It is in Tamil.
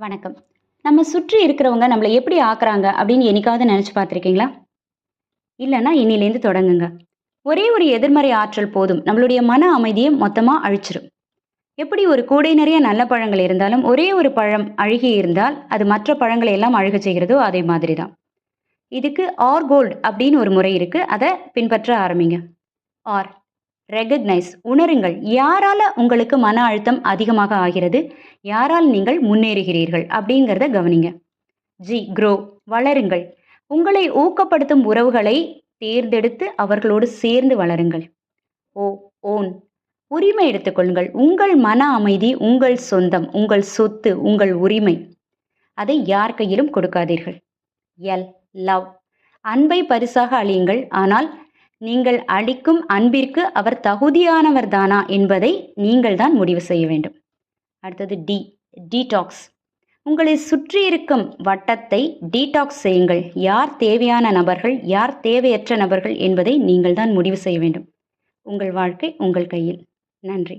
வணக்கம். நம்ம சுற்றி இருக்கிறவங்க நம்மளை எப்படி ஆக்குறாங்க அப்படின்னு என்னைக்காவது நினச்சி பார்த்துருக்கீங்களா? இல்லைன்னா இன்னிலேருந்து தொடங்குங்க. ஒரே ஒரு எதிர்மறை ஆற்றல் போதும் நம்மளுடைய மன அமைதியை மொத்தமாக அழிச்சிடும் எப்படி ஒரு கூடை நிறைய நல்ல பழங்கள் இருந்தாலும் ஒரே ஒரு பழம் அழுகி இருந்தால் அது மற்ற பழங்களை எல்லாம் அழுக செய்கிறதோ அதே மாதிரி தான் இதுக்கு ஆர் கோல்டு அப்படின்னு ஒரு முறை இருக்குது அதை பின்பற்ற ஆரம்பிங்க. ஆர். ரெகக்னைஸ் உணருங்கள். யாரால உங்களுக்கு மன அழுத்தம் அதிகமாக ஆகிறது? யாரால் நீங்கள் முன்னேறுகிறீர்கள்? அப்படிங்கிறத கவனிங்க. ஜி க்ரோ வளருங்கள். உங்களை ஊக்கப்படுத்தும் உறவுகளை தேர்ந்தெடுத்து அவர்களோடு சேர்ந்து வளருங்கள். ஓ ஓன் உரிமை எடுத்துக்கொள்ளுங்கள் உங்கள் மன அமைதி உங்கள் சொந்தம் உங்கள் சொத்து உங்கள் உரிமை அதை யார் கையிலும் கொடுக்காதீர்கள். எல் லவ் அன்பை பரிசாக அழியுங்கள். ஆனால் நீங்கள் அளிக்கும் அன்பிற்கு அவர் தகுதியானவர்தானா என்பதை நீங்கள் தான் முடிவு செய்ய வேண்டும். அடுத்தது டி டீடாக்ஸ் உங்களை சுற்றி இருக்கும் வட்டத்தை டீடாக்ஸ் செய்யுங்கள். யார் தேவையான நபர்கள் யார் தேவையற்ற நபர்கள் என்பதை நீங்கள் தான் முடிவு செய்ய வேண்டும். உங்கள் வாழ்க்கை உங்கள் கையில். நன்றி.